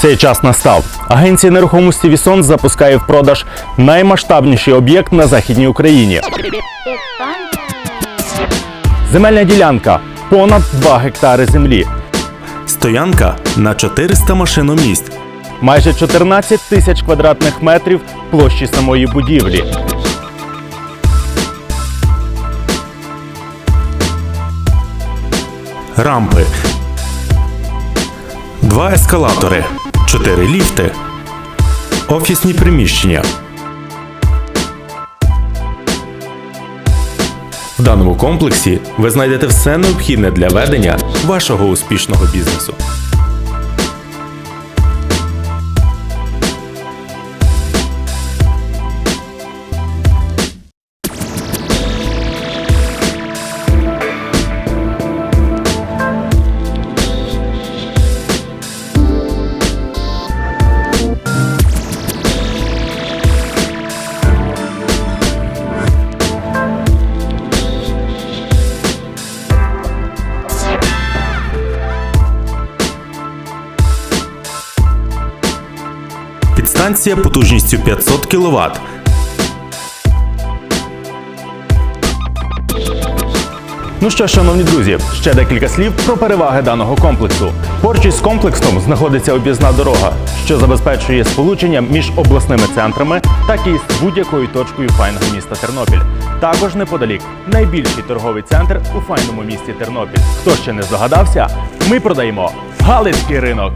Цей час настав. Агенція нерухомості Вісон запускає в продаж наймасштабніший об'єкт на західній Україні. Земельна ділянка понад 2 гектари землі. Стоянка на 400 машиномість. Майже 14 тисяч квадратних метрів площі самої будівлі. Рампи. Два ескалатори, чотири ліфти, офісні приміщення. В даному комплексі ви знайдете все необхідне для ведення вашого успішного бізнесу. Підстанція потужністю 500 кВт. Ну що, шановні друзі, ще декілька слів про переваги даного комплексу. Поруч із комплексом знаходиться об'їзна дорога, що забезпечує сполучення між обласними центрами, так і з будь-якою точкою файного міста Тернопіль. Також неподалік найбільший торговий центр у файному місті Тернопіль. Хто ще не здогадався, ми продаємо Галицький ринок.